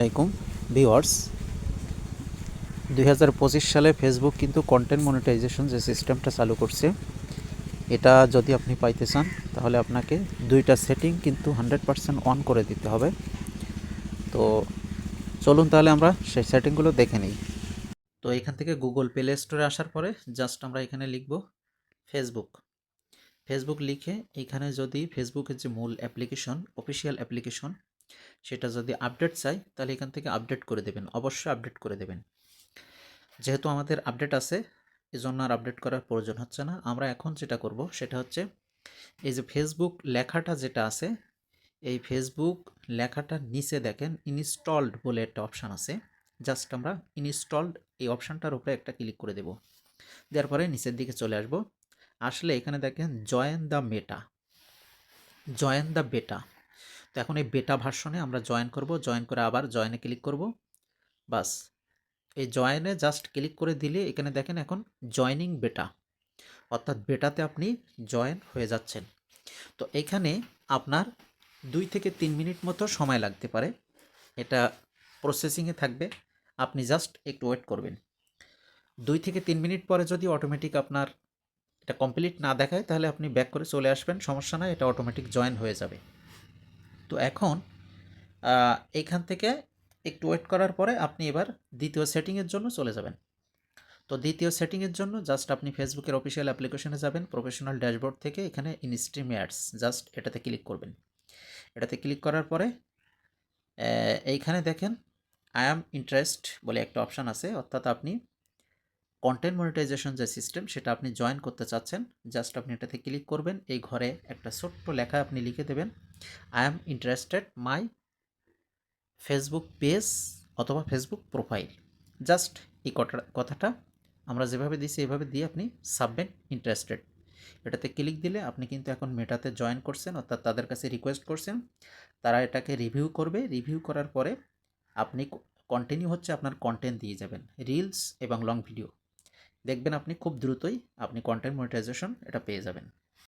আলাইকুম ভিওয়ার্স দুই হাজার পঁচিশ সালে ফেসবুক কিন্তু কন্টেন্ট মনিটাইজেশন যে সিস্টেমটা চালু করছে, এটা যদি আপনি পাইতে চান, তাহলে আপনাকে দুইটা সেটিং কিন্তু হান্ড্রেড পারসেন্ট অন করে দিতে হবে। তো চলুন তাহলে আমরা সেই সেটিংগুলো দেখে নিই। তো এখান থেকে গুগল প্লে স্টোরে আসার পরে জাস্ট আমরা এখানে লিখব ফেসবুক ফেসবুক লিখে এখানে যদি ফেসবুকের যে মূল অ্যাপ্লিকেশন অফিসিয়াল অ্যাপ্লিকেশন সেটা যদি আপডেট চাই, তাহলে এখান থেকে আপডেট করে দেবেন, অবশ্যই আপডেট করে দেবেন। যেহেতু আমাদের আপডেট আছে, এজন্য আর আপডেট করার প্রয়োজন হচ্ছে না। আমরা এখন যেটা করব, সেটা হচ্ছে এই যে ফেসবুক লেখাটা যেটা আছে, এই ফেসবুক লেখাটার নিচে দেখেন ইনস্টলড বলে একটা অপশান আছে। জাস্ট আমরা ইনস্টলড এই অপশানটার উপরে একটা ক্লিক করে দেব। দেওয়ার পরে নিচের দিকে চলে আসব। আসলে এখানে দেখেন join the Meta join the beta তো এখন এই বেটা ভার্সনে আমরা জয়েন করব জয়েন করে আবার জয়েনে ক্লিক করব। বাস, এই জয়েনে জাস্ট ক্লিক করে দিলে এখানে দেখেন এখন জয়নিং বেটা অর্থাৎ বেটাতে আপনি জয়েন হয়ে যাচ্ছেন। তো এখানে আপনার দুই থেকে তিন মিনিট মতো সময় লাগতে পারে। এটা প্রসেসিংয়ে থাকবে, আপনি জাস্ট একটু ওয়েট করবেন। দুই থেকে তিন মিনিট পরে যদি অটোমেটিক আপনার এটা কমপ্লিট না দেখায়, তাহলে আপনি ব্যাক করে চলে আসবেন, সমস্যা নাই, এটা অটোমেটিক জয়েন হয়ে যাবে। তো এখন এইখান থেকে একটু ওয়েট করার পরে আপনি এবার দ্বিতীয় সেটিংয়ের জন্য চলে যাবেন। তো দ্বিতীয় সেটিংয়ের জন্য জাস্ট আপনি ফেসবুকের অফিসিয়াল অ্যাপ্লিকেশনে যাবেন প্রফেশনাল ড্যাশবোর্ড থেকে এখানে ইনস্ট্রিম অ্যাডস জাস্ট এটাতে ক্লিক করবেন। এটাতে ক্লিক করার পরে এইখানে দেখেন আই অ্যাম ইন্টারেস্ট বলে একটা অপশান আছে, অর্থাৎ আপনি কন্টেন্ট মনিটাইজেশন যে সিস্টেম সেটা আপনি জয়েন করতে চাচ্ছেন জাস্ট আপনি এটাতে ক্লিক করবেন, এই ঘরে একটা ছোট্ট লেখা আপনি লিখে দেবেন I am interested my Facebook page অথবা ফেসবুক প্রোফাইল জাস্ট এই কথাটা আমরা যেভাবে দিয়েছি এভাবে দিয়ে আপনি সাবমিট ইন্টারেস্টেড এটাতে ক্লিক দিলে আপনি কিন্তু এখন মেটাতে জয়েন করছেন, অর্থাৎ তাদের কাছে রিকোয়েস্ট করছেন, তারা এটাকে রিভিউ করবে রিভিউ করার পরে আপনি কন্টিনিউ হচ্ছে আপনার কন্টেন্ট দিয়ে যাবেন রিলস এবং লং ভিডিও দেখবেন আপনি খুব দ্রুতই আপনি কন্টেন্ট মনিটাইজেশন এটা পেয়ে যাবেন।